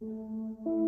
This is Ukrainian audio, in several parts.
Música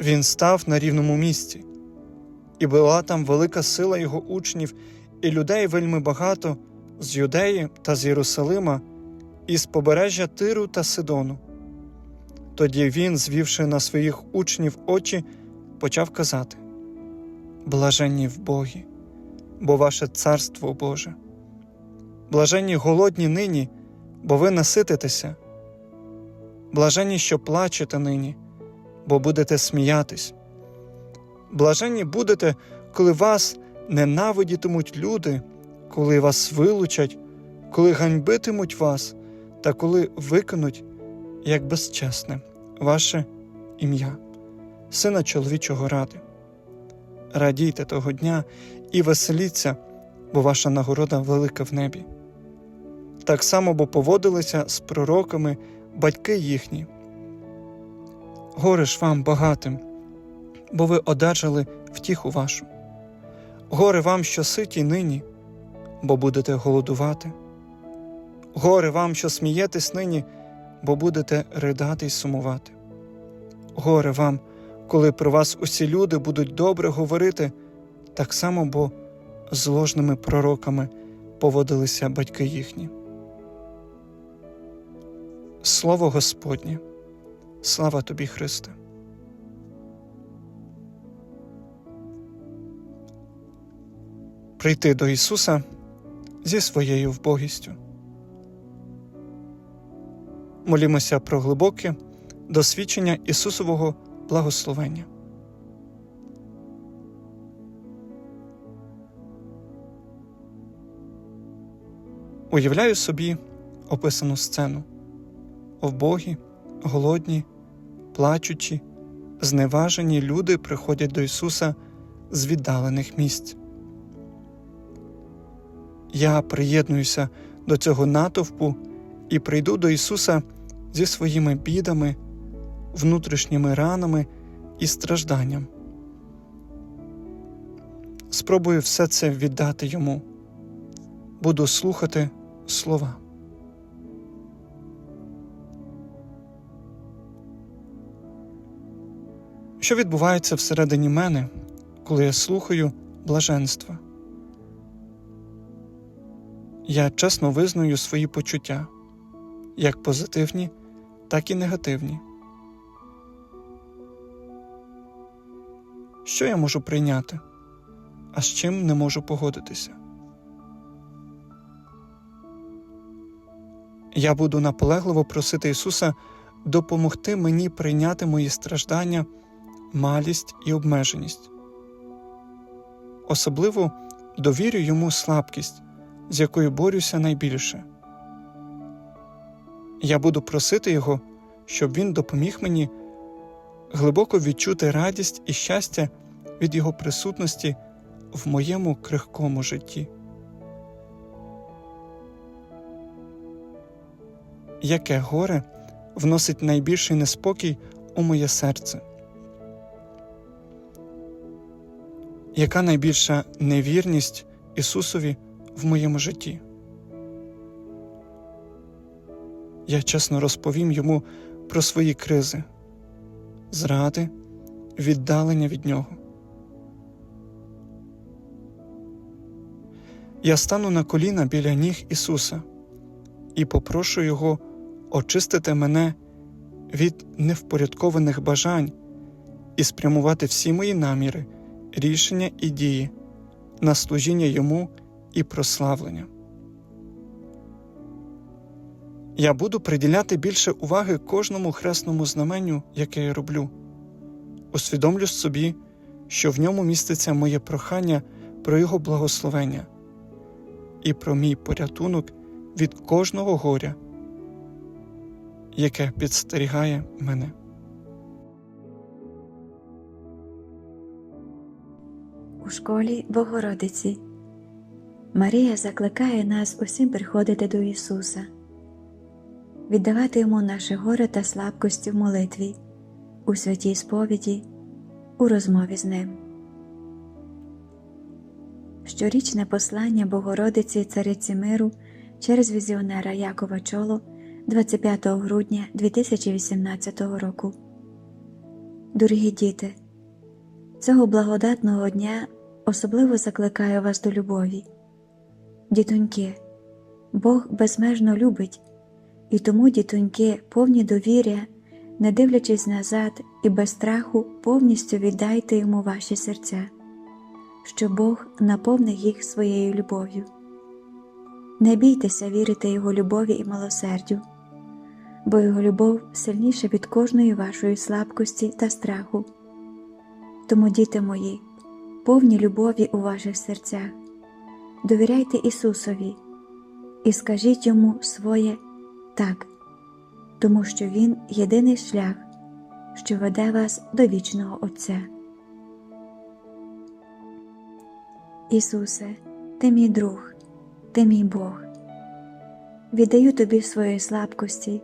він став на рівному місці, і була там велика сила його учнів, і людей вельми багато з Юдеї та з Єрусалима, і з побережжя Тиру та Сидону. Тоді він, звівши на своїх учнів очі, почав казати: Блаженні в Богі, бо ваше царство Боже. Блаженні голодні нині, бо ви насититеся. Блаженні, що плачете нині, бо будете сміятись. Блаженні будете, коли вас ненавидітимуть люди, коли вас вилучать, коли ганьбитимуть вас, та коли викинуть, як безчесне, ваше ім'я, сина чоловічого ради. Радійте того дня і веселіться, бо ваша нагорода велика в небі. Так само бо поводилися з пророками батьки їхні. Горе ж вам багатим, бо ви одержали втіху вашу. Горе вам, що ситі нині, бо будете голодувати. Горе вам, що смієтесь нині, бо будете ридати й сумувати. Горе вам, коли про вас усі люди будуть добре говорити, так само, бо з ложними пророками поводилися батьки їхні. Слово Господнє, слава тобі, Христе. Прийти до Ісуса зі своєю вбогістю. Молімося про глибоке досвідчення Ісусового благословення. Уявляю собі описану сцену вбогі, голодні, плачучі, зневажені люди приходять до Ісуса з віддалених місць. Я приєднуюся до цього натовпу і прийду до Ісуса зі своїми бідами, внутрішніми ранами і стражданням. Спробую все це віддати Йому, буду слухати слова. Що відбувається всередині мене, коли я слухаю блаженства? Я чесно визнаю свої почуття, як позитивні, так і негативні. Що я можу прийняти, а з чим не можу погодитися? Я буду наполегливо просити Ісуса допомогти мені прийняти мої страждання, малість і обмеженість. Особливо довірю йому слабкість, з якою борюся найбільше. Я буду просити Його, щоб Він допоміг мені глибоко відчути радість і щастя від Його присутності в моєму крихкому житті. Яке горе вносить найбільший неспокій у моє серце? Яка найбільша невірність Ісусові в моєму житті? Я чесно розповім йому про свої кризи, зради, віддалення від Нього. Я стану на коліна біля ніг Ісуса і попрошу Його очистити мене від невпорядкованих бажань і спрямувати всі мої наміри, рішення і дії на служіння Йому і прославлення. Я буду приділяти більше уваги кожному хресному знаменню, яке я роблю. Усвідомлю собі, що в ньому міститься моє прохання про Його благословення і про мій порятунок від кожного горя, яке підстерігає мене. У школі Богородиці Марія закликає нас усім приходити до Ісуса, віддавати Йому наше горе та слабкості в молитві, у святій сповіді, у розмові з Ним. Щорічне послання Богородиці Цариці Миру через візіонера Якова Чоло 25 грудня 2018 року. Дорогі діти, цього благодатного дня особливо закликаю вас до любові. Дітоньки, Бог безмежно любить, і тому дітоньки повні довір'я, не дивлячись назад і без страху, повністю віддайте йому ваші серця, що Бог наповнив їх своєю любов'ю. Не бійтеся вірити Його любові і милосердю, бо Його любов сильніша від кожної вашої слабкості та страху. Тому, діти мої, повні любові у ваших серцях, довіряйте Ісусові і скажіть Йому своє так, тому що Він єдиний шлях, що веде вас до вічного Отця. Ісусе, ти мій друг, ти мій Бог. Віддаю тобі свої слабкості,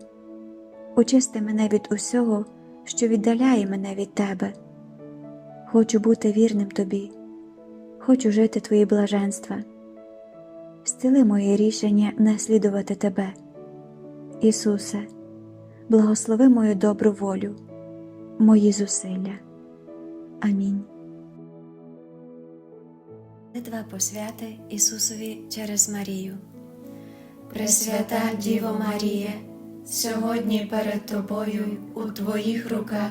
очисти мене від усього, що віддаляє мене від тебе. Хочу бути вірним тобі, хочу жити твої блаженства. Стили моє рішення наслідувати тебе. Ісусе, благослови мою добру волю, мої зусилля. Амінь. Молитва посвяти Ісусові через Марію. Пресвята Діво Марія, сьогодні перед Тобою у Твоїх руках